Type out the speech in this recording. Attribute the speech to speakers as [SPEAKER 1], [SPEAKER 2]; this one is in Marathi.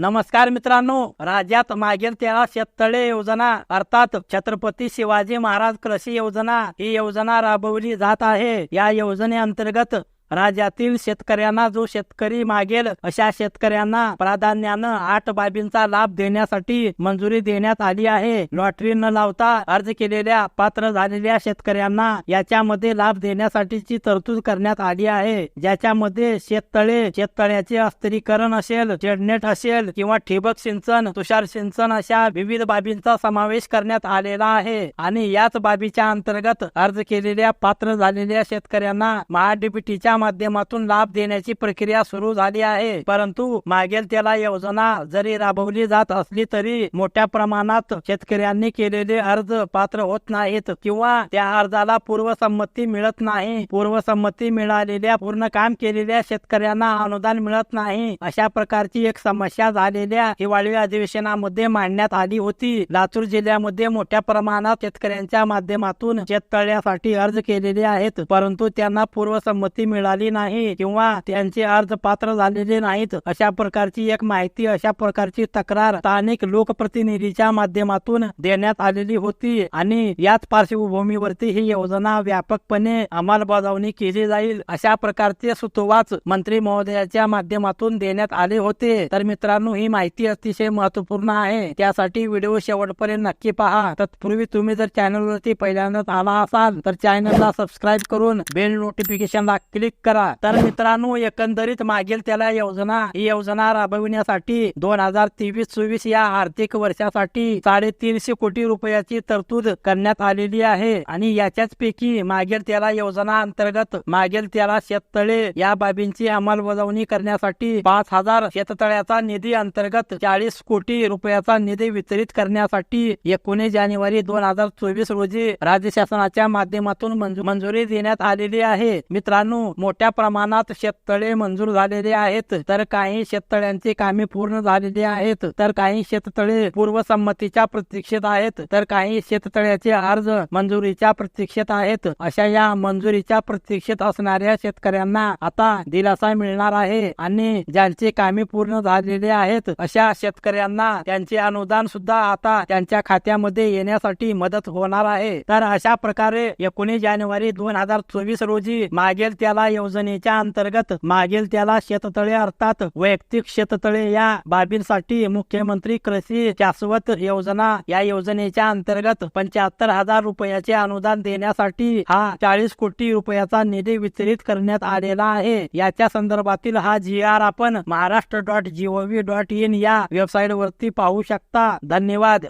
[SPEAKER 1] नमस्कार मित्रांनो राज्यात मागील तेरा शेततळे योजना अर्थात छत्रपती शिवाजी महाराज कृषी योजना ही योजना राबवली जात आहे. या योजनेअंतर्गत राज्यातील शेतकऱ्यांना जो शेतकरी मागेल अशा शेतकऱ्यांना प्राधान्यानं आठ बाबींचा लाभ देण्यासाठी मंजुरी देण्यात आली आहे. लॉटरी न लावता अर्ज केलेल्या पात्र झालेल्या शेतकऱ्यांना याच्यामध्ये लाभ देण्यासाठीची तरतूद करण्यात आली आहे. ज्याच्यामध्ये शेततळे शेततळ्याचे अस्त्रीकरण असेल शेडनेट असेल किंवा ठिबक सिंचन तुषार सिंचन अशा विविध बाबींचा समावेश करण्यात आलेला आहे. आणि याच बाबीच्या अंतर्गत अर्ज केलेल्या पात्र झालेल्या शेतकऱ्यांना महाडीबीटीच्या माध्यमातून लाभ देण्याची प्रक्रिया सुरू झाली आहे. परंतु मागेल त्याला योजना जरी राबवली जात असली तरी मोठ्या प्रमाणात शेतकऱ्यांनी केलेले अर्ज पात्र होत नाहीत किंवा त्या अर्जाला पूर्वसंमती मिळत नाही. पूर्वसंमती मिळालेल्या पूर्ण काम केलेल्या शेतकऱ्यांना अनुदान मिळत नाही. अशा प्रकारची एक समस्या झालेल्या हिवाळी अधिवेशनामध्ये मांडण्यात आली होती. लातूर जिल्ह्यामध्ये मोठ्या प्रमाणात शेतकऱ्यांच्या माध्यमातून शेततळ्यासाठी अर्ज केलेले आहेत. परंतु त्यांना पूर्वसंमती मिळाली नाही किंवा त्यांचे अर्ज पात्र झालेले नाहीत अशा प्रकारची एक माहिती अशा प्रकारची तक्रार स्थानिक लोकप्रतिनिधीच्या माध्यमातून देण्यात आलेली होती आणि याच पार्श्वभूमीवरती ही योजना व्यापकपणे अंमलबजावणी केली जाईल अशा प्रकारचे सुतोवाच मंत्री महोदयाच्या माध्यमातून देण्यात आले होते. तर मित्रांनो ही माहिती अतिशय महत्त्वपूर्ण आहे. त्यासाठी व्हिडिओ शेवटपर्यंत नक्की पहा. तत्पूर्वी तुम्ही जर चॅनलवरती पहिल्यांदाच आला असाल तर चॅनलला सबस्क्राईब करून बेल नोटिफिकेशनला क्लिक करा. तर मित्रांनो एकंदरीत मागील त्याला योजना ही योजना राबविण्यासाठी दोन हजार तेवीस चोवीस या आर्थिक वर्षासाठी साडेतीनशे कोटी रुपयाची तरतूद करण्यात आलेली आहे. आणि याच्याच पैकी मागील त्याला योजना अंतर्गत मागील त्याला शेततळे या बाबींची अंमलबजावणी करण्यासाठी पाच हजार शेततळ्याचा निधी अंतर्गत चाळीस कोटी रुपयाचा निधी वितरित करण्यासाठी एकोणीस जानेवारी दोन हजार चोवीस रोजी राज्य शासनाच्या माध्यमातून मंजुरी देण्यात आलेली आहे. मित्रांनो मोठ्या प्रमाणात शेततळे मंजूर झालेले आहेत. तर काही शेततळ्यांची कामे पूर्ण झालेली आहेत. तर काही शेततळे पूर्वसंमतीच्या प्रतीक्षेत आहेत. तर काही शेततळ्याचे अर्ज मंजुरीच्या प्रतीक्षेत आहेत. अशा या मंजुरीच्या प्रतीक्षेत असणाऱ्या शेतकऱ्यांना आता दिलासा मिळणार आहे आणि ज्यांची कामे पूर्ण झालेली आहेत अशा शेतकऱ्यांना त्यांचे अनुदान सुद्धा आता त्यांच्या खात्यामध्ये येण्यासाठी मदत होणार आहे. तर अशा प्रकारे एकोणीस जानेवारी दोन हजार चोवीस रोजी मागेल त्याला योजनेच्या अंतर्गत मागील त्याला शेततळे अर्थात वैयक्तिक शेततळे या बाबींसाठी मुख्यमंत्री कृषी शाश्वत योजना या योजनेच्या अंतर्गत पंच्याहत्तर हजार रुपयाचे अनुदान देण्यासाठी हा चाळीस कोटी रुपयाचा निधी वितरित करण्यात आलेला आहे. याच्या संदर्भातील हा जी आर आपण Maharashtra dot gov dot in या वेबसाईट वरती पाहू शकता. धन्यवाद.